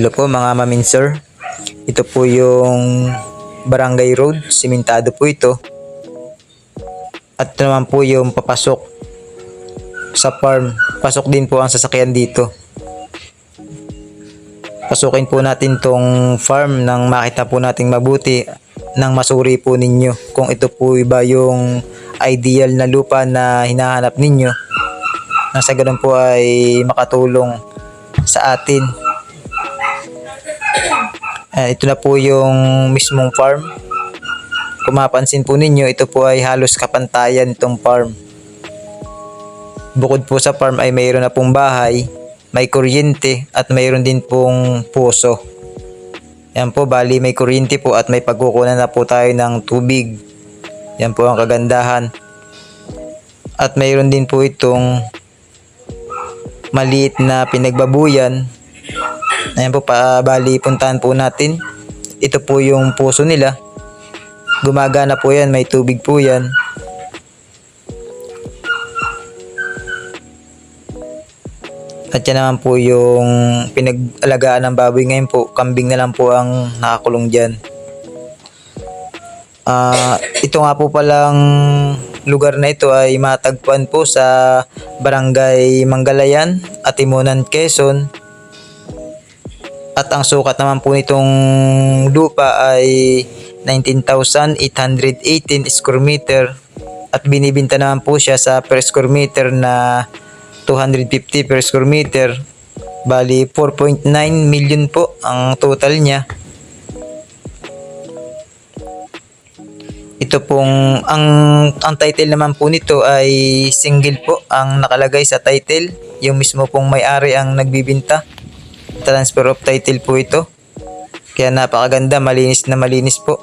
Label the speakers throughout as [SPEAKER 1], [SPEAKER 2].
[SPEAKER 1] Hello po mga mamin sir. Ito po yung Barangay Road. Simentado po ito. At ito naman po yung papasok sa farm. Pasok din po ang sasakyan dito. Pasukin po natin tong farm nang makita po nating mabuti nang masuri po ninyo kung ito po ba yung ideal na lupa na hinahanap ninyo nang sa ganun po ay makatulong sa atin Ayan, ito na po yung mismong farm. Kung mapansin po ninyo, ito po ay halos kapantayan itong farm. Bukod po sa farm ay mayroon na pong bahay, may kuryente at mayroon din pong puso. Yan po, bali may kuryente po at may pagkukunan na po tayo ng tubig. Yan po ang kagandahan. At mayroon din po itong maliit na pinagbabuyan Ayan po, pa, bali puntahan po natin. Ito po yung puso nila. Gumagana po yan, may tubig po yan. At yan naman po yung pinag-alagaan ng baboy ngayon po. Kambing na lang po ang nakakulong dyan. Ah, ito nga po palang lugar na ito ay matagpuan po sa Barangay Manggalayan, Atimunan, Quezon. At ang sukat naman po nitong lupa ay 19,818 square meter at binibinta naman po siya sa per square meter na 250 per square meter. Bali 4.9 million po ang total niya. Ito pong ang ang title naman po nito ay single po ang nakalagay sa title. Yung mismo pong may-ari ang nagbibinta transfer of title po ito. Kaya napakaganda, malinis na malinis po.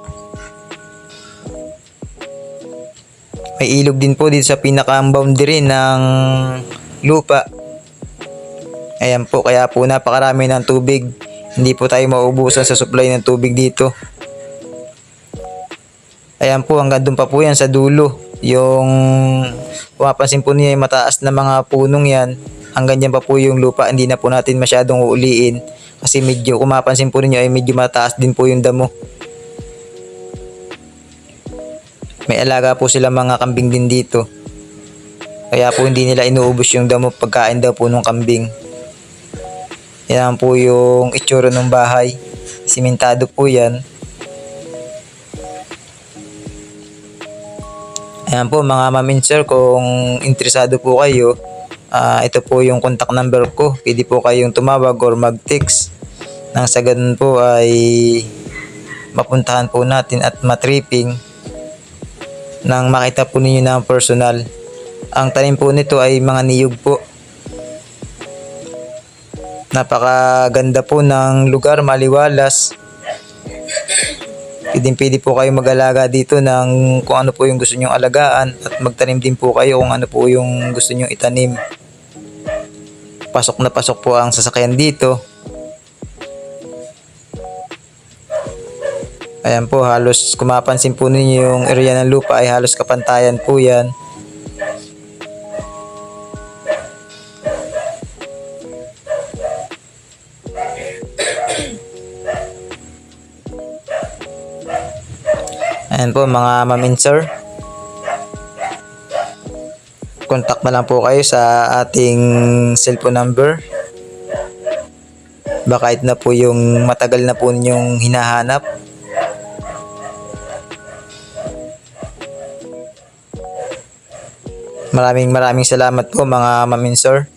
[SPEAKER 1] May ilog din po dito sa pinaka-boundary ng lupa. Ayan po, kaya po napakarami ng tubig. Hindi po tayo maubusan sa supply ng tubig dito. Ayan po, hanggang doon pa po yan sa dulo. Yung, kung mapansin po niya yung mataas na mga punong yan, hanggang dyan pa po yung lupa, hindi na po natin masyadong uuliin. Kasi medyo, kung mapansin po ninyo, ay medyo mataas din po yung damo. May alaga po sila mga kambing din dito. Kaya po hindi nila inuubos yung damo pagkain daw po ng kambing. Yan po yung itsura ng bahay. Simentado po yan. Ayan po mga mamin sir, kung interesado po kayo, ah, ito po yung contact number ko. Pwede po kayong tumawag or mag-text. Nang sa ganun po ay mapuntahan po natin at matripping nang makita po ninyo ng personal. Ang tanim po nito ay mga niyog po. Napakaganda po ng lugar, maliwalas. Pwede, pwede po kayo mag-alaga dito ng kung ano po yung gusto nyong alagaan at magtanim din po kayo kung ano po yung gusto nyong itanim. Pasok na pasok po ang sasakyan dito. Ayan po, halos kung mapansin po ninyo yung area ng lupa ay halos kapantayan po yan. Ayan po mga mamin sir. Contact na lang po kayo sa ating cellphone number. Baka ito na po yung matagal na po ninyong hinahanap. Maraming maraming salamat po mga mamin sir.